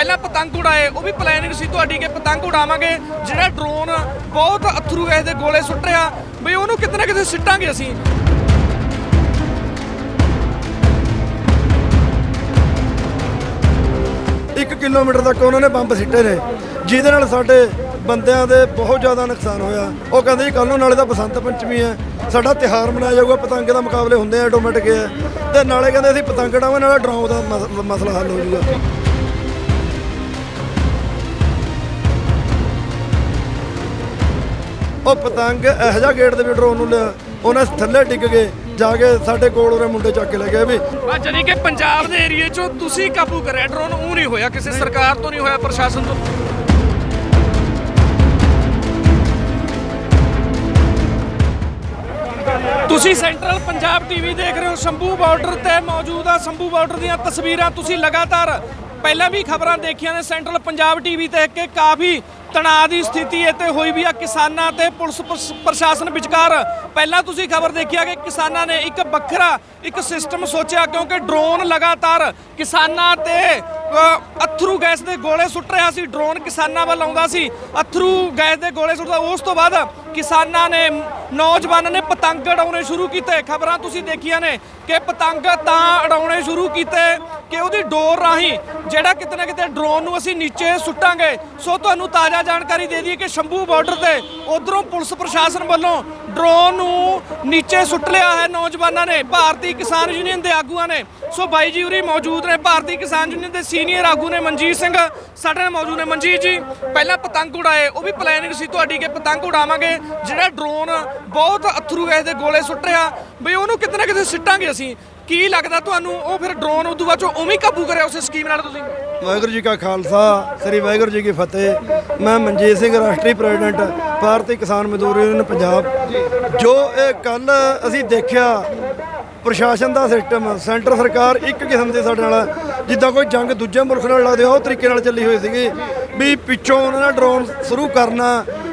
ਪਹਿਲਾਂ ਪਤੰਗ ਉਡਾਏ, ਉਹ ਵੀ ਪਲੈਨਿੰਗ ਸੀ ਤੁਹਾਡੀ ਕਿ ਪਤੰਗ ਉਡਾਵਾਂਗੇ। ਜਿਹੜਾ ਡਰੋਨ ਬਹੁਤ ਅਥਰੂ ਗੈਸ ਦੇ ਗੋਲੇ ਸੁੱਟ ਰਿਹਾ। ਬਈ ਉਹਨੂੰ ਕਿਤੇ ਨਾ ਕਿਤੇ ਸਿੱਟਾਂਗੇ ਅਸੀਂ। ਇੱਕ ਕਿਲੋਮੀਟਰ ਤੱਕ ਉਹਨਾਂ ਨੇ ਬੰਬ ਸਿੱਟੇ ਨੇ, ਜਿਹਦੇ ਨਾਲ ਸਾਡੇ ਬੰਦਿਆਂ ਦੇ ਬਹੁਤ ਜ਼ਿਆਦਾ ਨੁਕਸਾਨ ਹੋਇਆ। ਉਹ ਕਹਿੰਦੇ ਜੀ ਕੱਲ ਨੂੰ ਨਾਲੇ ਤਾਂ ਬਸੰਤ ਪੰਚਮੀ ਹੈ, ਸਾਡਾ ਤਿਹਾਰ ਮਨਾਇਆ ਜਾਊਗਾ, ਪਤੰਗ ਦਾ ਮੁਕਾਬਲੇ ਹੁੰਦੇ ਆ, ਆਟੋਮੈਟਿਕ ਹੈ ਤੇ ਨਾਲੇ ਕਹਿੰਦੇ ਅਸੀਂ ਪਤੰਗ ਉਡਾਵਾਂਗੇ, ਨਾਲੇ ਡਰਾਉ ਦਾ ਮਸ- ਮਸਲਾ ਹੱਲ ਹੋ ਜਾਊਗਾ। ਉਹ ਪਤੰਗ ਇਹੋ ਜਿਹਾ ਗੇਟ ਦੇ ਵੀ ਡਰੋਨ ਨੂੰ ਲਿਆ, ਉਹਨੇ ਥੱਲੇ ਡਿੱਗ ਗਏ, ਜਾ ਕੇ ਸਾਡੇ ਕੋਲ ਉਹਰੇ ਮੁੰਡੇ ਚੱਕ ਕੇ ਲੈ ਗਏ ਵੀ ਬਸ ਜਾਨੀ ਕਿ ਪੰਜਾਬ ਦੇ ਏਰੀਏ 'ਚੋਂ ਤੁਸੀਂ ਕਾਬੂ ਕਰਿਆ, ਡਰੋਨ ਉਹ ਨਹੀਂ ਹੋਇਆ, ਕਿਸੇ ਸਰਕਾਰ ਤੋਂ ਨਹੀਂ ਹੋਇਆ, ਪ੍ਰਸ਼ਾਸਨ ਤੋਂ। ਤੁਸੀਂ ਸੈਂਟਰਲ ਪੰਜਾਬ ਟੀਵੀ ਦੇਖ ਰਹੇ ਹੋ, ਸ਼ੰਭੂ ਬਾਰਡਰ ਤੇ ਮੌਜੂਦ ਆ, ਸ਼ੰਭੂ ਬਾਰਡਰ ਦੀਆਂ ਤਸਵੀਰਾਂ ਤੁਸੀਂ ਲਗਾਤਾਰ ਪਹਿਲਾਂ ਵੀ ਖਬਰਾਂ ਦੇਖੀਆਂ ਨੇ, ਸੈਂਟਰਲ ਪੰਜਾਬ ਟੀਵੀ ਤੇ ਕਿ ਕਾਫੀ ਤਣਾਅ ਦੀ ਸਥਿਤੀ ਇੱਥੇ ਹੋਈ ਵੀ ਆ ਕਿਸਾਨਾਂ ਤੇ ਪੁਲਿਸ ਪ੍ਰਸ਼ਾਸਨ ਵਿਚਕਾਰ। ਪਹਿਲਾਂ ਤੁਸੀਂ ਖਬਰ ਦੇਖਿਆ ਕਿ ਕਿਸਾਨਾਂ ਨੇ ਇੱਕ ਵੱਖਰਾ ਇੱਕ ਸਿਸਟਮ ਸੋਚਿਆ ਕਿਉਂਕਿ ਡਰੋਨ ਲਗਾਤਾਰ ਕਿਸਾਨਾਂ ਤੇ ਅਥਰੂ ਗੈਸ ਦੇ ਗੋਲੇ ਸੁੱਟ ਰਿਹਾ ਸੀ, ਡਰੋਨ ਕਿਸਾਨਾਂ ਵੱਲ ਆਉਂਦਾ ਸੀ। ਅਥਰੂ ਗੈਸ ਦੇ ਗੋਲੇ ਸੁੱਟਦਾ, ਉਸ ਤੋਂ ਬਾਅਦ ਕਿਸਾਨਾਂ ਨੇ, ਨੌਜਵਾਨਾਂ ਨੇ ਪਤੰਗ ਉਡਾਉਣੇ ਸ਼ੁਰੂ ਕੀਤੇ। ਖਬਰਾਂ ਤੁਸੀਂ ਦੇਖੀਆਂ ਨੇ ਕਿ ਪਤੰਗ ਤਾਂ ਉਡਾਉਣੇ ਸ਼ੁਰੂ ਕੀਤੇ ਕਿ ਉਹਦੀ ਡੋਰ ਰਾਹੀਂ ਜਿਹੜਾ ਕਿਤੇ ਨਾ ਕਿਤੇ ਡਰੋਨ ਨੂੰ ਅਸੀਂ ਨੀਚੇ ਸੁੱਟਾਂਗੇ। ਸੋ ਤੁਹਾਨੂੰ ਤਾਜ਼ਾ ਜਾਣਕਾਰੀ ਦੇ ਦਈਏ ਕਿ ਸ਼ੰਭੂ ਬਾਰਡਰ ਤੇ ਉਧਰੋਂ ਪੁਲਿਸ ਪ੍ਰਸ਼ਾਸਨ ਵੱਲੋਂ ਡਰੋਨ ਨੂੰ ਨੀਚੇ ਸੁੱਟ ਲਿਆ ਹੈ ਨੌਜਵਾਨਾਂ ਨੇ, ਭਾਰਤੀ ਕਿਸਾਨ ਯੂਨੀਅਨ ਦੇ ਆਗੂਆਂ ਨੇ। ਸੋ ਬਾਈ ਜੀ ਉਰੀ ਮੌਜੂਦ ਨੇ, ਭਾਰਤੀ ਕਿਸਾਨ ਯੂਨੀਅਨ ਦੇ ਸੀਨੀਅਰ ਆਗੂ ਨੇ ਮਨਜੀਤ ਸਿੰਘ, ਸਾਡੇ ਨਾਲ ਮੌਜੂਦ ਨੇ ਮਨਜੀਤ ਜੀ। ਪਹਿਲਾਂ ਪਤੰਗ ਉਡਾਏ, ਉਹ ਵੀ ਪਲੈਨਿੰਗ ਸੀ ਤੁਹਾਡੀ ਕਿ ਪਤੰਗ ਉਡਾਵਾਂਗੇ। ਜਿਹੜਾ ਡਰੋਨ ਬਹੁਤ ਅਥਰੂ ਗੈਸ ਦੇ ਗੋਲੇ ਸੁੱਟ ਰਿਹਾ। ਬਈ ਉਹਨੂੰ ਕਿਤੇ ਨਾ ਕਿਤੇ ਸਿੱਟਾਂਗੇ ਅਸੀਂ। ਕੀ ਲੱਗਦਾ ਤੁਹਾਨੂੰ, ਉਹ ਫਿਰ ਡਰੋਨ ਉਦੋਂ ਬਾਅਦ ਚੋਂ ਉਵੇਂ ਕਾਬੂ ਕਰਿਆ ਉਸੇ ਸਕੀਮ ਨਾਲ ਤੁਸੀਂ? ਵਾਹਿਗੁਰੂ ਜੀ ਕਾ ਖਾਲਸਾ, ਸ੍ਰੀ ਵਾਹਿਗੁਰੂ ਜੀ ਕੀ ਫਤਿਹ। ਮੈਂ ਮਨਜੀਤ ਸਿੰਘ, ਰਾਸ਼ਟਰੀ ਪ੍ਰੈਜ਼ੀਡੈਂਟ ਭਾਰਤੀ ਕਿਸਾਨ ਮਜ਼ਦੂਰ ਯੂਨੀਅਨ, ਪੰਜਾਬ। ਜੋ ਇਹ ਕੱਲ ਅਸੀਂ ਦੇਖਿਆ, ਪ੍ਰਸ਼ਾਸਨ ਦਾ ਸਿਸਟਮ ਸੈਂਟਰ ਸਰਕਾਰ ਇੱਕ ਕਿਸਮ ਦੇ ਸਾਡੇ ਨਾਲ ਜਿੱਦਾਂ ਕੋਈ ਜੰਗ ਦੂਜੇ ਮੁਲਕ ਨਾਲ ਲੱਗਦੇ ਉਹ ਤਰੀਕੇ ਨਾਲ ਚੱਲੀ ਹੋਈ ਸੀਗੀ ਵੀ ਪਿੱਛੋਂ ਉਹਨਾਂ ਨੇ ਡਰੋਨ ਸ਼ੁਰੂ ਕਰਨਾ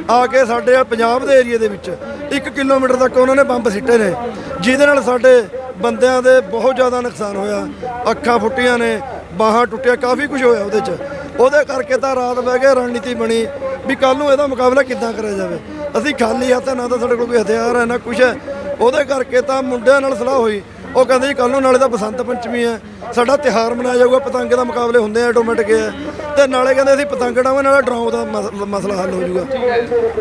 ਆ ਕੇ ਸਾਡੇ ਪੰਜਾਬ ਦੇ ਏਰੀਆ ਦੇ ਵਿੱਚ। 1 ਕਿਲੋਮੀਟਰ ਤੱਕ ਉਹਨਾਂ ਨੇ ਬੰਬ ਸਿੱਟੇ ਨੇ, ਜਿਹਦੇ ਨਾਲ ਸਾਡੇ ਬੰਦਿਆਂ ਦੇ ਬਹੁਤ ਜ਼ਿਆਦਾ ਨੁਕਸਾਨ ਹੋਇਆ। ਅੱਖਾਂ ਫੁੱਟੀਆਂ ਨੇ, ਬਾਹਾਂ ਟੁੱਟਿਆ, ਕਾਫੀ ਕੁਝ ਹੋਇਆ ਉਹਦੇ 'ਚ। ਉਹਦੇ ਕਰਕੇ ਤਾਂ ਰਾਤ ਬਹਿ ਕੇ ਰਣਨੀਤੀ ਬਣੀ ਵੀ ਕੱਲ ਨੂੰ ਇਹਦਾ ਮੁਕਾਬਲਾ ਕਿੱਦਾਂ ਕਰਿਆ ਜਾਵੇ। ਅਸੀਂ ਖਾਲੀ ਹੱਥ ਨਾ ਤਾਂ ਸਾਡੇ ਕੋਲ ਕੋਈ ਹਥਿਆਰ ਹੈ, ਨਾ ਕੁਝ ਹੈ। ਉਹਦੇ ਕਰਕੇ ਤਾਂ ਮੁੰਡਿਆਂ ਨਾਲ ਸਲਾਹ ਹੋਈ ਉਹ ਕਹਿੰਦੇ ਜੀ ਕੱਲ ਨੂੰ ਨਾਲੇ ਤਾਂ ਬਸੰਤ ਪੰਚਮੀ ਹੈ। ਸਾਡਾ ਤਿਹਾਰ ਮਨਾਇਆ ਜਾਊਗਾ, ਪਤੰਗ ਦਾ ਮੁਕਾਬਲੇ ਹੁੰਦੇ ਆ ਆਟੋਮੈਟਿਕ ਹੈ ਤੇ ਨਾਲੇ ਕਹਿੰਦੇ ਅਸੀਂ ਪਤੰਗ ਉਡਾਵਾਂਗੇ, ਨਾਲੇ ਡਰਾਉ ਦਾ ਮਸ- ਮਸਲਾ ਹੱਲ ਹੋ ਜਾਊਗਾ।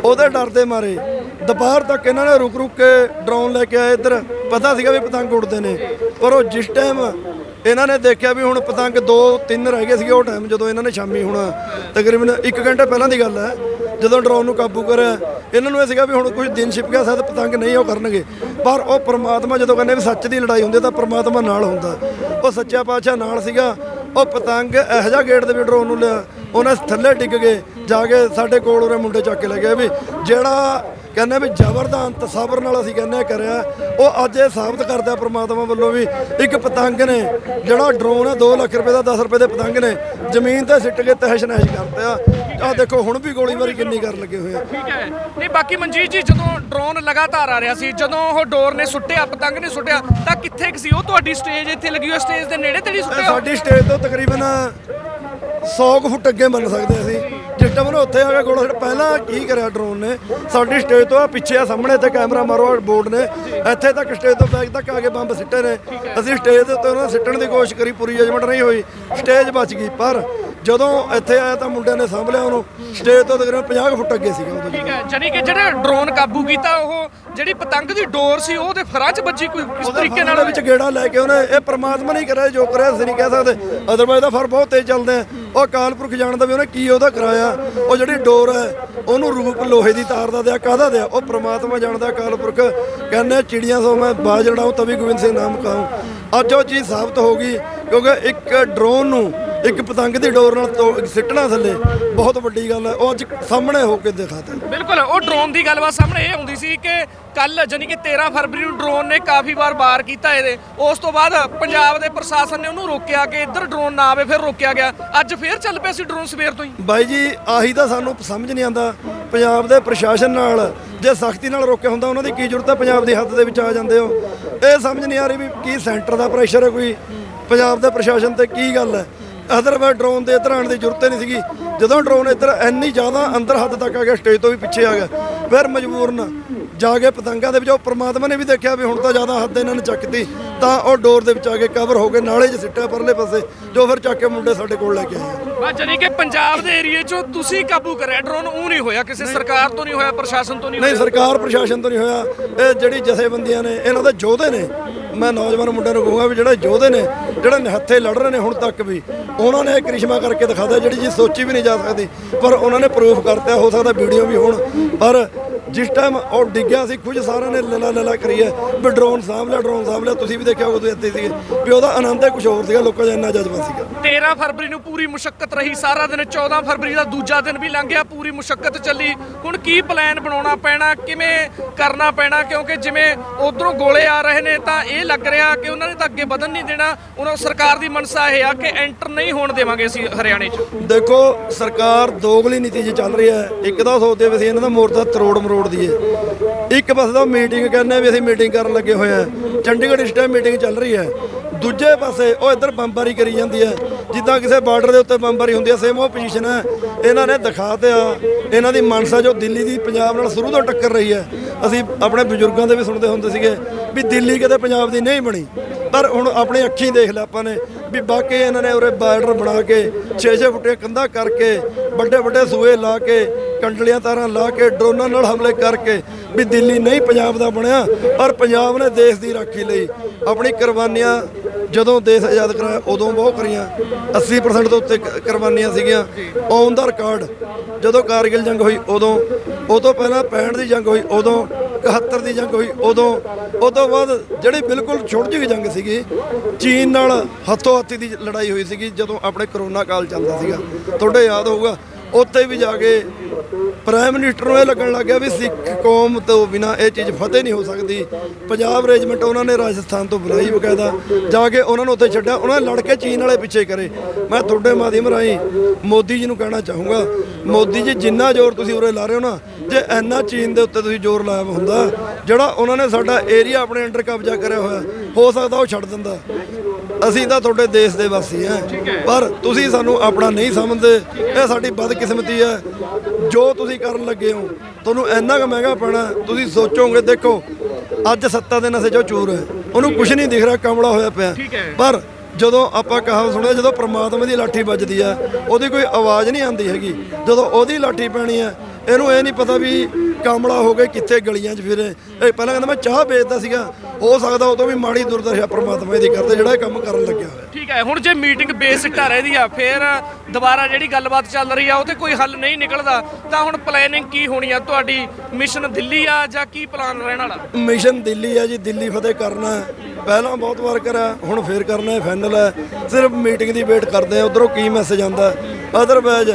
ਉਹਦੇ ਡਰ ਦੇ ਮਾਰੇ। ਦੁਪਹਿਰ ਤੱਕ ਇਹਨਾਂ ਨੇ ਰੁਕ ਰੁਕ ਕੇ ਡਰੋਨ ਲੈ ਕੇ ਆਏ ਇੱਧਰ। ਪਤਾ ਸੀਗਾ ਵੀ ਪਤੰਗ ਉੱਡਦੇ ਨੇ। ਪਰ ਉਹ ਜਿਸ ਟਾਈਮ ਇਹਨਾਂ ਨੇ ਦੇਖਿਆ ਵੀ ਹੁਣ ਪਤੰਗ 2 3 ਰਹਿ ਗਏ ਸੀਗੇ, ਉਹ ਟਾਈਮ ਜਦੋਂ ਇਹਨਾਂ ਨੇ ਸ਼ਾਮੀ ਹੁਣ ਤਕਰੀਬਨ 1 ਘੰਟੇ ਪਹਿਲਾਂ ਦੀ ਗੱਲ ਹੈ। ਜਦੋਂ ਡਰੋਨ ਨੂੰ ਕਾਬੂ ਕਰਿਆ ਇਹਨਾਂ ਨੂੰ ਇਹ ਸੀਗਾ ਵੀ ਹੁਣ ਕੁਝ ਦਿਨ ਛਿਪ ਗਿਆ ਸ਼ਾਇਦ ਪਤੰਗ ਨਹੀਂ ਉਹ ਕਰਨਗੇ। ਪਰ ਉਹ ਪ੍ਰਮਾਤਮਾ ਜਦੋਂ ਕਹਿੰਦੇ ਵੀ ਸੱਚ ਦੀ ਲੜਾਈ ਹੁੰਦੀ ਤਾਂ ਪ੍ਰਮਾਤਮਾ ਨਾਲ ਹੁੰਦਾ। ਉਹ ਸੱਚਾ ਪਾਤਸ਼ਾਹ ਨਾਲ ਸੀਗਾ, ਉਹ ਪਤੰਗ ਇਹੋ ਜਿਹਾ ਗੇਟ ਦੇ ਵੀ ਡਰੋਨ ਨੂੰ ਲਿਆ, ਉਹਨੇ ਥੱਲੇ ਡਿੱਗ ਗਏ, ਜਾ ਕੇ ਸਾਡੇ ਕੋਲ ਉਹਰੇ ਮੁੰਡੇ ਚੱਕ ਕੇ ਲੈ ਗਏ ਵੀ ਜਿਹੜਾ ਕਹਿੰਦੇ ਵੀ ਜ਼ਬਰਦਸਤ ਸਬਰ ਨਾਲ ਅਸੀਂ ਕਹਿੰਦੇ ਕਰਿਆ। ਉਹ ਅੱਜ ਇਹ ਸਾਬਤ ਕਰਦਾ ਪ੍ਰਮਾਤਮਾ ਵੱਲੋਂ ਵੀ ਇੱਕ ਪਤੰਗ ਨੇ ਜਿਹੜਾ ਡਰੋਨ ਹੈ 2 ਲੱਖ ਰੁਪਏ ਦਾ 10 ਰੁਪਏ ਦੇ ਪਤੰਗ ਨੇ ਜ਼ਮੀਨ ਤੇ ਸਿੱਟ ਕੇ ਤਹਿਸ਼ ਨਹਿਸ਼ ਕਰਦੇ ਆ। ਆਹ ਦੇਖੋ ਹੁਣ ਵੀ ਗੋਲੀਬਾਰੀ ਕਿੰਨੀ ਕਰਨ ਲੱਗੇ ਹੋਏ ਆ। ਠੀਕ ਹੈ। ਨਹੀਂ ਬਾਕੀ ਮਨਜੀਤ ਜੀ ਜਦੋਂ ਡਰੋਨ ਲਗਾਤਾਰ ਆ ਰਿਹਾ ਸੀ ਜਦੋਂ ਉਹ ਡੋਰ ਨੇ ਸੁੱਟਿਆ ਪਤੰਗ ਨੇ ਸੁੱਟਿਆ ਤਾਂ ਕਿੱਥੇ ਕੁ ਸੀ? ਉਹ ਤੁਹਾਡੀ ਸਟੇਜ ਇੱਥੇ ਲੱਗੀ ਹੋਈ ਸਟੇਜ ਦੇ ਨੇੜੇ ਤੇੜੀ ਸੁੱਟਿਆ? ਸਾਡੀ ਸਟੇਜ ਤੋਂ ਤਕਰੀਬਨ 100 ਕੁ ਫੁੱਟ ਅੱਗੇ ਮੰਨ ਸਕਦੇ ਅਸੀਂ। ਜਿਸ ਟਾਈਮ ਉੱਥੇ ਆ ਗੋਲਾ ਪਹਿਲਾਂ ਕੀ ਕਰਿਆ ਡਰੋਨ ਨੇ? ਸਾਡੀ ਸਟੇਜ ਤੋਂ ਆ ਪਿੱਛੇ ਆ, ਸਾਹਮਣੇ ਤੇ ਕੈਮਰਾ ਮਾਰੋ ਬੋਰਡ ਨੇ। ਇੱਥੇ ਤੱਕ ਸਟੇਜ ਤੋਂ ਬੈਕ ਤੱਕ ਆ ਕੇ ਬੰਬ ਸਿੱਟੇ ਨੇ। ਅਸੀਂ ਸਟੇਜ ਦੇ ਉੱਤੇ ਉਹਨਾਂ ਸਿੱਟਣ ਦੀ ਕੋਸ਼ਿਸ਼ ਕਰੀ, ਪੂਰੀ ਜਜਮੈਂਟ ਨਹੀਂ ਹੋਈ। ਸਟੇਜ ਬਚ ਗਈ, ਪਰ ਜਦੋਂ ਇੱਥੇ ਆਇਆ ਤਾਂ ਮੁੰਡਿਆਂ ਨੇ ਸਾਂਭ ਲਿਆ ਉਹਨੂੰ। ਸਟੇਜ ਤੋਂ ਤਕਰੀਬਨ 50 ਕੁ ਫੁੱਟ ਅੱਗੇ ਸੀਗਾ ਉਦੋਂ ਠੀਕ ਹੈ ਜਾਨੀ ਕਿ ਜਿਹੜੇ ਡਰੋਨ ਕਾਬੂ ਕੀਤਾ, ਉਹ ਜਿਹੜੀ ਪਤੰਗ ਦੀ ਡੋਰ ਸੀ ਉਹਦੇ ਫਰਾਂ 'ਚ ਵੱਜੀ ਕੋਈ ਕਿਸ ਤਰੀਕੇ ਨਾਲ? ਦੇ ਵਿੱਚ ਗੇੜਾ ਲੈ ਕੇ ਉਹਨੇ ਇਹ ਪ੍ਰਮਾਤਮਾ ਨਹੀਂ ਕਰਿਆ ਜੋ ਕਰਿਆ ਅਸੀਂ ਨਹੀਂ ਕਹਿ ਸਕਦੇ। ਅਦਰਵਾਇਜ਼ ਦਾ ਫਰ ਬਹੁਤ ਤੇਜ਼ ਚੱਲਦੇ ਆ। ਉਹ ਅਕਾਲ ਪੁਰਖ ਜਾਣਦਾ ਵੀ ਉਹਨੇ ਕੀ ਉਹਦਾ ਕਰਾਇਆ। ਉਹ ਜਿਹੜੀ ਡੋਰ ਹੈ ਉਹਨੂੰ ਰੂਪ ਲੋਹੇ ਦੀ ਤਾਰ ਦਾ ਦਿਆ ਕਾਹਦਾ ਦਿਆ? ਉਹ ਪ੍ਰਮਾਤਮਾ ਜਾਣਦਾ ਅਕਾਲ ਪੁਰਖ ਕਹਿੰਦੇ ਚਿੜੀਆਂ ਸੋ ਮੈਂ ਬਾਜ ਲੜਾਉ ਤਵੀ ਗੋਬਿੰਦ ਸਿੰਘ ਨਾਮ ਕਹਾਉ ਅੱਜ ਉਹ ਚੀਜ਼ ਸਾਬਤ ਹੋ ਗਈ ਕਿਉਂਕਿ ਇੱਕ ਡਰੋਨ ਨੂੰ ਇੱਕ ਪਤੰਗ ਦੀ ਡੋਰ ਨਾਲ ਤੋ- ਸਿੱਟਣਾ ਥੱਲੇ। ਬਹੁਤ ਵੱਡੀ ਗੱਲ ਹੈ। ਉਹ ਅੱਜ ਸਾਹਮਣੇ ਹੋ ਕੇ ਦਿਖਾਤਾ ਬਿਲਕੁਲ ਉਹ ਡਰੋਨ ਦੀ ਗੱਲਬਾਤ ਸਾਹਮਣੇ ਇਹ ਆਉਂਦੀ ਸੀ ਕਿ ਕੱਲ ਜਾਨੀ ਕਿ 13 ਫਰਵਰੀ ਨੂੰ ਡਰੋਨ ਨੇ ਕਾਫੀ ਵਾਰ ਵਾਰ ਕੀਤਾ ਇਹਦੇ। ਉਸ ਤੋਂ ਬਾਅਦ ਪੰਜਾਬ ਦੇ ਪ੍ਰਸ਼ਾਸਨ ਨੇ ਉਹਨੂੰ ਰੋਕਿਆ ਕਿ ਇੱਧਰ ਡਰੋਨ ਨਾ ਆਵੇ ਫਿਰ ਰੋਕਿਆ ਗਿਆ। ਅੱਜ ਫੇਰ ਚੱਲ ਪਿਆ ਸੀ ਡਰੋਨ ਸਵੇਰ ਤੋਂ ਹੀ। ਬਾਈ ਜੀ ਆਹੀ ਤਾਂ ਸਾਨੂੰ ਸਮਝ ਨਹੀਂ ਆਉਂਦਾ। ਪੰਜਾਬ ਦੇ ਪ੍ਰਸ਼ਾਸਨ ਨਾਲ ਜੇ ਸਖਤੀ ਨਾਲ ਰੋਕਿਆ ਹੁੰਦਾ ਉਹਨਾਂ ਦੀ ਕੀ ਜ਼ਰੂਰਤ ਹੈ? ਪੰਜਾਬ ਦੀ ਹੱਦ ਦੇ ਵਿੱਚ ਆ ਜਾਂਦੇ ਹੋ। ਇਹ ਸਮਝ ਨਹੀਂ ਆ ਰਹੀ ਵੀ ਕੀ ਸੈਂਟਰ ਦਾ ਪ੍ਰੈਸ਼ਰ ਹੈ ਕੋਈ। ਪੰਜਾਬ ਦੇ ਪ੍ਰਸ਼ਾਸਨ ਤੇ ਕੀ ਗੱਲ ਹੈ? ਅਦਰਵਾਇਜ਼ ਡਰੋਨ ਦੇ ਇੱਧਰ ਦੀ ਜ਼ਰੂਰਤ ਨਹੀਂ ਸੀਗੀ। ਜਦੋਂ ਡਰੋਨ ਇੱਧਰ ਇੰਨੀ ਜ਼ਿਆਦਾ ਅੰਦਰ ਹੱਦ ਤੱਕ ਆ ਗਿਆ ਸਟੇਜ ਤੋਂ ਵੀ ਪਿੱਛੇ ਆ ਗਿਆ ਫਿਰ ਮਜਬੂਰਨ ਜਾ ਕੇ ਪਤੰਗਾਂ ਦੇ ਵਿੱਚ ਉਹ ਪ੍ਰਮਾਤਮਾ ਨੇ ਵੀ ਦੇਖਿਆ ਵੀ ਹੁਣ ਤਾਂ ਜ਼ਿਆਦਾ ਹੱਦ ਇਹਨਾਂ ਨੇ ਚੱਕਤੀ ਤਾਂ ਉਹ ਡੋਰ ਦੇ ਵਿੱਚ ਆ ਕੇ ਕਵਰ ਹੋ ਕੇ ਨਾਲੇ 'ਚ ਸਿੱਟਿਆ ਪਰਲੇ ਪਾਸੇ ਜੋ ਫਿਰ ਚੱਕ ਕੇ ਮੁੰਡੇ ਸਾਡੇ ਕੋਲ ਲੈ ਕੇ ਆਏ ਬਸ ਜਾਨੀ ਕਿ ਪੰਜਾਬ ਦੇ ਏਰੀਏ 'ਚੋਂ ਤੁਸੀਂ ਕਾਬੂ ਕਰਿਆ ਡਰੋਨ ਉਹ ਨਹੀਂ ਹੋਇਆ ਕਿਸੇ ਸਰਕਾਰ ਤੋਂ ਨਹੀਂ ਹੋਇਆ ਪ੍ਰਸ਼ਾਸਨ ਤੋਂ ਨਹੀਂ ਨਹੀਂ ਸਰਕਾਰ ਪ੍ਰਸ਼ਾਸਨ ਤੋਂ ਨਹੀਂ ਹੋਇਆ ਇਹ ਜਿਹੜੀ ਜਥੇਬੰਦੀਆਂ ਨੇ ਇਹਨਾਂ ਦੇ ਯੋਧੇ ਨੇ ਮੈਂ ਨੌਜਵਾਨ ਮੁੰਡਿਆਂ ਨੂੰ ਕਹੂੰਗਾ ਵੀ ਜਿਹੜਾ ਯੋਧੇ ਨੇ ਜਿਹੜੇ ਨਿਹੱਥੇ ਲੜ ਰਹੇ ਨੇ ਹੁਣ ਤੱਕ ਵੀ ਉਹਨਾਂ ਨੇ ਇਹ ਕ੍ਰਿਸ਼ਮਾ ਕਰਕੇ ਦਿਖਾਦਾ ਜਿਹੜੀ ਚੀਜ਼ ਸੋਚੀ ਵੀ ਨਹੀਂ ਜਾ ਸਕਦੀ। ਪਰ ਉਹਨਾਂ ਨੇ ਪ੍ਰੂਫ ਕਰਤਾ ਹੋ ਸਕਦਾ ਵੀਡੀਓ ਵੀ ਹੋਣ। ਪਰ ਜਿਸ ਟਾਈਮ ਉਹ ਡਿੱਗਿਆ ਸੀ ਕੁਝ ਸਾਰਿਆਂ ਨੇ ਲਲਾ ਲਲਾ ਕਰੀਏ ਵੀ ਡਰੋਨ ਸਾਂਭ ਲਿਆ ਡਰੋਨ ਸਾਂਭ ਲਿਆ ਤੁਸੀਂ ਵੀ ਦੇਖਿਆ ਉਦੋਂ ਇੱਥੇ ਸੀਗੇ। ਵੀ ਉਹਦਾ ਆਨੰਦ ਹੀ ਕੁਝ ਹੋਰ ਸੀਗਾ ਲੋਕਾਂ ਦਾ ਇੰਨਾ ਜਜ਼ਬਾ ਸੀਗਾ। 13 ਫਰਵਰੀ ਨੂੰ ਪੂਰੀ ਮੁਸ਼ਕਲ ਰਹੀ ਸਾਰਾ ਦਿਨ 14 ਫਰਵਰੀ ਦਾ ਦੂਜਾ ਦਿਨ ਵੀ ਲੰਘ ਗਿਆ ਪੂਰੀ ਮੁਸ਼ਕਲ ਚੱਲੀ। ਹੁਣ ਕੀ ਪਲਾਨ ਬਣਾਉਣਾ ਪੈਣਾ ਕਿਵੇਂ ਕਰਨਾ ਪੈਣਾ ਕਿਉਂਕਿ ਜਿਵੇਂ ਉਧਰੋਂ ਗੋਲੇ ਆ ਰਹੇ ਨੇ ਤਾਂ ਇਹ ਲੱਗ ਰਿਹਾ ਕਿ ਉਹਨਾਂ ਨੇ ਤਾਂ ਅੱਗੇ ਵਧਣ ਨਹੀਂ ਦੇਣਾ। ਉਹਨਾਂ ਸਰਕਾਰ ਦੀ ਮਨਸਾ ਇਹ ਆ ਕਿ ਐਂਟਰ ਨਹੀਂ ਹੋਣ ਦੇਵਾਂਗੇ ਅਸੀਂ ਹਰਿਆਣੇ 'ਚ। ਦੇਖੋ ਸਰਕਾਰ ਦੋਗਲੀ ਨੀਤੀ 'ਚ ਚੱਲ ਰਹੀ ਹੈ। ਇੱਕ ਤਾਂ ਸੋਚਦੇ ਵੀ ਅਸੀਂ ਇਹਨਾਂ ਦਾ ਮੋਰਚਾ ਤਰੋੜ ਮਰੋੜ ਦਈਏ। ਇੱਕ ਪਾਸੇ ਤਾਂ ਮੀਟਿੰਗ ਕਹਿੰਦੇ ਵੀ ਅਸੀਂ ਮੀਟਿੰਗ ਕਰਨ ਲੱਗੇ ਹੋਏ ਆ। ਚੰਡੀਗੜ੍ਹ ਇਸ ਟਾਈਮ ਮੀਟਿੰਗ ਚੱਲ ਰਹੀ ਹੈ। ਦੂਜੇ ਪਾਸੇ ਉਹ ਇੱਧਰ ਬੰਬਾਰੀ ਕਰੀ ਜਾਂਦੀ ਹੈ। ਜਿੱਦਾਂ ਕਿਸੇ ਬਾਰਡਰ ਦੇ ਉੱਤੇ ਬੰਬਾਰੀ ਹੁੰਦੀ ਹੈ ਸੇਮ ਉਹ ਪੋਜੀਸ਼ਨ ਹੈ। ਇਹਨਾਂ ਨੇ ਦਿਖਾ ਤਿਆ ਇਹਨਾਂ ਦੀ ਮਨਸਾ ਜੋ ਦਿੱਲੀ ਦੀ ਪੰਜਾਬ ਨਾਲ ਸ਼ੁਰੂ ਤੋਂ ਟੱਕਰ ਰਹੀ ਹੈ। ਅਸੀਂ ਆਪਣੇ ਬਜ਼ੁਰਗਾਂ ਦੇ ਵੀ ਸੁਣਦੇ ਹੁੰਦੇ ਸੀਗੇ ਵੀ ਦਿੱਲੀ ਕਿਤੇ ਪੰਜਾਬ ਦੀ ਨਹੀਂ ਬਣੀ। ਪਰ ਹੁਣ ਆਪਣੀ ਅੱਖੀਂ ਦੇਖ ਲਿਆ ਆਪਾਂ ਨੇ ਵੀ ਬਾਕੀ ਇਹਨਾਂ ਨੇ ਉਰੇ ਬਾਰਡਰ ਬਣਾ ਕੇ 6-6 ਫੁੱਟੇ ਕੰਧਾਂ ਕਰਕੇ ਵੱਡੇ ਵੱਡੇ ਸੂਏ ਲਾ ਕੇ, ਕੰਡਲੀਆਂ ਤਾਰਾਂ ਲਾ ਕੇ, ਡਰੋਨਾਂ ਨਾਲ ਹਮਲੇ ਕਰਕੇ ਵੀ ਦਿੱਲੀ ਨਹੀਂ ਪੰਜਾਬ ਦਾ ਬਣਿਆ, ਪਰ ਪੰਜਾਬ ਨੇ ਦੇਸ਼ ਦੀ ਰਾਖੀ ਲਈ ਆਪਣੀ ਕੁਰਬਾਨੀਆਂ ਜਦੋਂ ਦੇਸ਼ ਆਜ਼ਾਦ ਕਰਾਇਆ ਉਦੋਂ ਬਹੁਤ ਕਰੀਆਂ। 80% ਤੋਂ ਉੱਤੇ ਕੁਰਬਾਨੀਆਂ ਸੀਗੀਆਂ। ਔਨ ਦਾ ਰਿਕਾਰਡ ਜਦੋਂ ਕਾਰਗਿਲ ਜੰਗ ਹੋਈ ਉਦੋਂ ਉਹ ਤੋਂ ਪਹਿਲਾਂ 65 ਦੀ ਜੰਗ ਹੋਈ ਉਦੋਂ 71 ਦੀ ਜੰਗ ਹੋਈ, ਉਦੋਂ ਉਹ ਤੋਂ ਬਾਅਦ ਜਿਹੜੀ ਬਿਲਕੁਲ ਛੋਟੀ ਜਿਹੀ ਜੰਗ ਸੀਗੀ, ਚੀਨ ਨਾਲ ਹੱਥੋਂ ਹੱਥੀ ਦੀ ਲੜਾਈ ਹੋਈ ਸੀਗੀ, ਜਦੋਂ ਆਪਣੇ ਕਰੋਨਾ ਕਾਲ ਚੱਲਦਾ ਸੀਗਾ। ਤੁਹਾਡੇ ਯਾਦ ਹੋਊਗਾ ਉੱਥੇ ਵੀ ਜਾ ਕੇ ਪ੍ਰਾਈਮ ਮਿਨਿਸਟਰ ਨੂੰ ਇਹ ਲੱਗਣ ਲੱਗ ਗਿਆ ਵੀ ਸਿੱਖ ਕੌਮ ਤੋਂ ਬਿਨਾ ਇਹ ਚੀਜ਼ ਫਤਿਹ ਨਹੀਂ ਹੋ ਸਕਦੀ। ਪੰਜਾਬ ਰੈਜੀਮੈਂਟ ਉਹਨਾਂ ਨੇ ਰਾਜਸਥਾਨ ਤੋਂ ਬੁਲਾਈ ਬਕਾਇਦਾ, ਜਾ ਕੇ ਉਹਨਾਂ ਨੂੰ ਉੱਥੇ ਛੱਡਿਆ, ਉਹਨਾਂ ਨੇ ਲੜ ਕੇ ਚੀਨ ਵਾਲੇ ਪਿੱਛੇ ਕਰੇ। ਮੈਂ ਤੁਹਾਡੇ ਮਾਧਿਅਮ ਰਾਹੀਂ ਮੋਦੀ ਜੀ ਨੂੰ ਕਹਿਣਾ ਚਾਹੂੰਗਾ, ਮੋਦੀ ਜੀ ਜਿੰਨਾ ਜ਼ੋਰ ਤੁਸੀਂ ਉਰੇ ਲਾ ਰਹੇ ਹੋ ਨਾ, ਜੇ ਇੰਨਾ ਚੀਨ ਦੇ ਉੱਤੇ ਤੁਸੀਂ ਜ਼ੋਰ ਲਾਇਆ ਹੁੰਦਾ, ਜਿਹੜਾ ਉਹਨਾਂ ਨੇ ਸਾਡਾ ਏਰੀਆ ਆਪਣੇ ਅੰਡਰ ਕਬਜ਼ਾ ਕਰਿਆ ਹੋਇਆ, ਹੋ ਸਕਦਾ ਉਹ ਛੱਡ ਦਿੰਦਾ। ਅਸੀਂ ਤਾਂ ਤੁਹਾਡੇ ਦੇਸ਼ ਦੇ ਵਾਸੀ ਹਾਂ। ਪਰ ਤੁਸੀਂ ਸਾਨੂੰ ਆਪਣਾ ਨਹੀਂ ਸਮਝਦੇ। ਇਹ ਸਾਡੀ ਬਦਕਿਸਮਤੀ ਹੈ। ਜੋ ਤੁਸੀਂ ਕਰਨ ਲੱਗੇ ਹੋ ਤੁਹਾਨੂੰ ਇੰਨਾ ਕੁ ਮਹਿੰਗਾ ਪੈਣਾ ਤੁਸੀਂ ਸੋਚੋਗੇ ਦੇਖੋ ਅੱਜ ਸੱਤਾ ਦੇ ਨਸ਼ੇ ਜੋ ਚੂਰ ਹੈ। ਉਹਨੂੰ ਕੁਝ ਨਹੀਂ ਦਿਖ ਰਿਹਾ ਕਮਲਾ ਹੋਇਆ ਪਿਆ। ਪਰ ਜਦੋਂ ਆਪਾਂ ਕਹਾਵਤ ਸੁਣਿਆ ਜਦੋਂ ਪ੍ਰਮਾਤਮਾ ਦੀ ਲਾਠੀ ਵੱਜਦੀ ਆ ਉਹਦੀ ਕੋਈ ਆਵਾਜ਼ ਨਹੀਂ ਆਉਂਦੀ ਹੈਗੀ। ਜਦੋਂ ਉਹਦੀ ਲਾਠੀ ਪੈਣੀ ਆ ਇਹਨੂੰ ਇਹ ਨਹੀਂ ਪਤਾ ਵੀ ਕਾਮਲਾ ਹੋ ਕੇ ਕਿੱਥੇ ਗਲੀਆਂ 'ਚ ਫਿਰੇ। ਇਹ ਪਹਿਲਾਂ ਕਹਿੰਦਾ ਮੈਂ ਚਾਹ ਵੇਚਦਾ ਸੀਗਾ। ਹੋ ਸਕਦਾ ਉਦੋਂ ਵੀ ਮਾੜੀ ਦੁਰਦਸ਼ਾ ਪ੍ਰਮਾਤਮਾ ਦੀ ਕਰਦੇ ਜਿਹੜਾ ਇਹ ਕੰਮ ਕਰਨ ਲੱਗਿਆ ਹੋਇਆ। ਠੀਕ ਹੈ ਹੁਣ ਜੇ ਮੀਟਿੰਗ ਬੇਸਿੱਟਾ ਰਹਿੰਦੀ ਆ ਫਿਰ ਦੁਬਾਰਾ ਜਿਹੜੀ ਗੱਲਬਾਤ ਚੱਲ ਰਹੀ ਆ ਉਹ ਤੇ ਕੋਈ ਹੱਲ ਨਹੀਂ ਨਿਕਲਦਾ। ਤਾਂ ਹੁਣ ਪਲੈਨਿੰਗ ਕੀ ਹੋਣੀ ਆ? ਤੁਹਾਡੀ ਮਿਸ਼ਨ ਦਿੱਲੀ ਆ ਜਾਂ ਕੀ ਪਲਾਨ ਰਹਿਣ ਵਾਲਾ? ਮਿਸ਼ਨ ਦਿੱਲੀ ਹੈ ਜੀ ਦਿੱਲੀ ਫਤਿਹ ਕਰਨਾ ਪਹਿਲਾਂ ਬਹੁਤ ਵਾਰ ਕਰਿਆ ਹੁਣ ਫੇਰ ਕਰਨਾ ਹੈ ਫਾਈਨਲ ਹੈ। ਸਿਰਫ ਮੀਟਿੰਗ ਦੀ ਵੇਟ ਕਰਦੇ ਆ ਉਧਰੋਂ ਕੀ ਮੈਸੇਜ ਆਉਂਦਾ? ਅਦਰਵਾਇਜ਼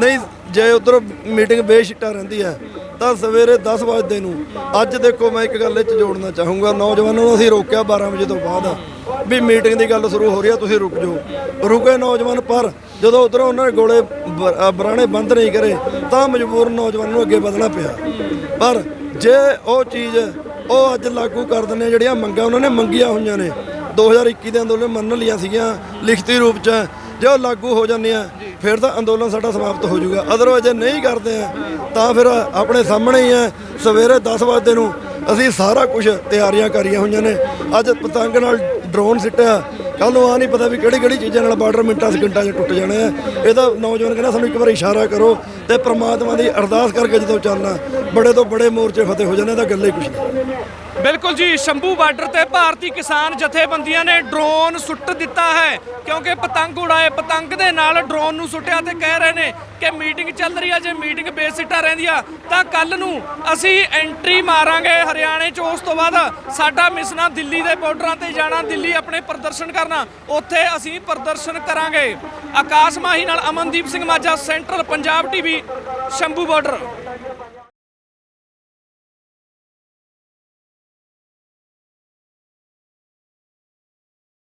ਨਹੀਂ ਜੇ ਉਧਰੋਂ ਮੀਟਿੰਗ ਬੇਸ਼ਿੱਟਾ ਰਹਿੰਦੀ ਹੈ ਤਾਂ ਸਵੇਰੇ 10 ਵਜੇ ਨੂੰ। ਅੱਜ ਦੇਖੋ ਮੈਂ ਇੱਕ ਗੱਲ ਇਹ 'ਚ ਜੋੜਨਾ ਚਾਹੂੰਗਾ ਨੌਜਵਾਨਾਂ ਨੂੰ ਅਸੀਂ ਰੋਕਿਆ 12 ਵਜੇ ਤੋਂ ਬਾਅਦ ਵੀ ਮੀਟਿੰਗ ਦੀ ਗੱਲ ਸ਼ੁਰੂ ਹੋ ਰਹੀ ਆ ਤੁਸੀਂ ਰੁਕ ਜਾਓ। ਰੁਕੇ ਨੌਜਵਾਨ ਪਰ ਜਦੋਂ ਉਧਰੋਂ ਉਹਨਾਂ ਨੇ ਗੋਲੇ ਬ- ਅ, ਬਰਾਣੇ ਬੰਦ ਨਹੀਂ ਕਰੇ ਤਾਂ ਮਜਬੂਰ ਨੌਜਵਾਨ ਨੂੰ ਅੱਗੇ ਵਧਣਾ ਪਿਆ। ਪਰ ਜੇ ਉਹ ਚੀਜ਼ ਉਹ ਅੱਜ ਲਾਗੂ ਕਰ ਦਿੰਦੇ ਜਿਹੜੀਆਂ ਮੰਗਾਂ ਉਹਨਾਂ ਨੇ ਮੰਗੀਆਂ ਹੋਈਆਂ ਨੇ 2021 ਦੇ ਅੰਦੋਲਨ ਮੰਨ ਲਈਆਂ ਸੀਗੀਆਂ ਲਿਖਤੀ ਰੂਪ 'ਚ ਜੇ ਉਹ ਲਾਗੂ ਹੋ ਜਾਂਦੇ ਆ, ਫਿਰ ਤਾਂ ਅੰਦੋਲਨ ਸਾਡਾ ਸਮਾਪਤ ਹੋ ਜਾਊਗਾ। ਅਦਰਵਾਇਜ਼ ਜੇ ਨਹੀਂ ਕਰਦੇ ਆ, ਤਾਂ ਫਿਰ ਆਪਣੇ ਸਾਹਮਣੇ ਹੀ ਆ, ਸਵੇਰੇ 10 ਵਜੇ ਨੂੰ ਅਸੀਂ ਸਾਰਾ ਕੁਝ ਤਿਆਰੀਆਂ ਕਰੀਆਂ ਹੋਈਆਂ ਨੇ। ਅੱਜ ਪਤੰਗ ਨਾਲ ਡਰੋਨ ਸਿੱਟਿਆ। ਕੱਲ ਨੂੰ ਆ ਨਹੀਂ ਪਤਾ ਵੀ ਕਿਹੜੀ ਕਿਹੜੀ ਚੀਜ਼ਾਂ ਨਾਲ ਬਾਰਡਰ ਮਿੰਟਾਂ ਸਕਿੰਟਾਂ 'ਚ ਟੁੱਟ ਜਾਣੇ ਆ। ਇਹਦਾ ਨੌਜਵਾਨ ਕਹਿੰਦਾ ਸਾਨੂੰ ਇੱਕ ਵਾਰ ਇਸ਼ਾਰਾ ਕਰੋ ਤੇ ਪ੍ਰਮਾਤਮਾ ਦੀ ਅਰਦਾਸ ਕਰਕੇ ਜਦੋਂ ਚੱਲਣਾ, ਬੜੇ ਤੋਂ ਬੜੇ ਮੋਰਚੇ ਫਤਿਹ ਹੋ ਜਾਣੇ ਤਾਂ ਗੱਲ ਹੀ ਕੁਛ ਨਹੀਂ। ਬਿਲਕੁਲ ਜੀ, ਸ਼ੰਭੂ ਬਾਰਡਰ ਤੇ ਭਾਰਤੀ ਕਿਸਾਨ ਜਥੇਬੰਦੀਆਂ ਨੇ ਡਰੋਨ ਸੁੱਟ ਦਿੱਤਾ ਹੈ, ਕਿਉਂਕਿ ਪਤੰਗ ਉਡਾਏ, ਪਤੰਗ ਦੇ ਨਾਲ ਡਰੋਨ ਨੂੰ ਸੁੱਟਿਆ ਤੇ ਕਹਿ ਰਹੇ ਨੇ ਕਿ ਮੀਟਿੰਗ ਚੱਲ ਰਹੀ ਆ, ਜੇ ਮੀਟਿੰਗ ਬੇਸਿੱਟਾ ਰਹਿੰਦੀ ਆ ਤਾਂ ਕੱਲ ਨੂੰ ਅਸੀਂ ਐਂਟਰੀ ਮਾਰਾਂਗੇ ਹਰਿਆਣੇ ਚ। ਉਸ ਤੋਂ ਬਾਅਦ ਸਾਡਾ ਮਿਸਨਾ ਦਿੱਲੀ ਦੇ ਬਾਰਡਰਾਂ ਤੇ ਜਾਣਾ, ਦਿੱਲੀ ਆਪਣੇ ਪ੍ਰਦਰਸ਼ਨ ਕਰਨਾ, ਉੱਥੇ ਅਸੀਂ ਪ੍ਰਦਰਸ਼ਨ ਕਰਾਂਗੇ। ਆਕਾਸ਼ ਮਾਹੀ ਨਾਲ Amandeep Singh Majha, central Punjab TV, Shambhu border.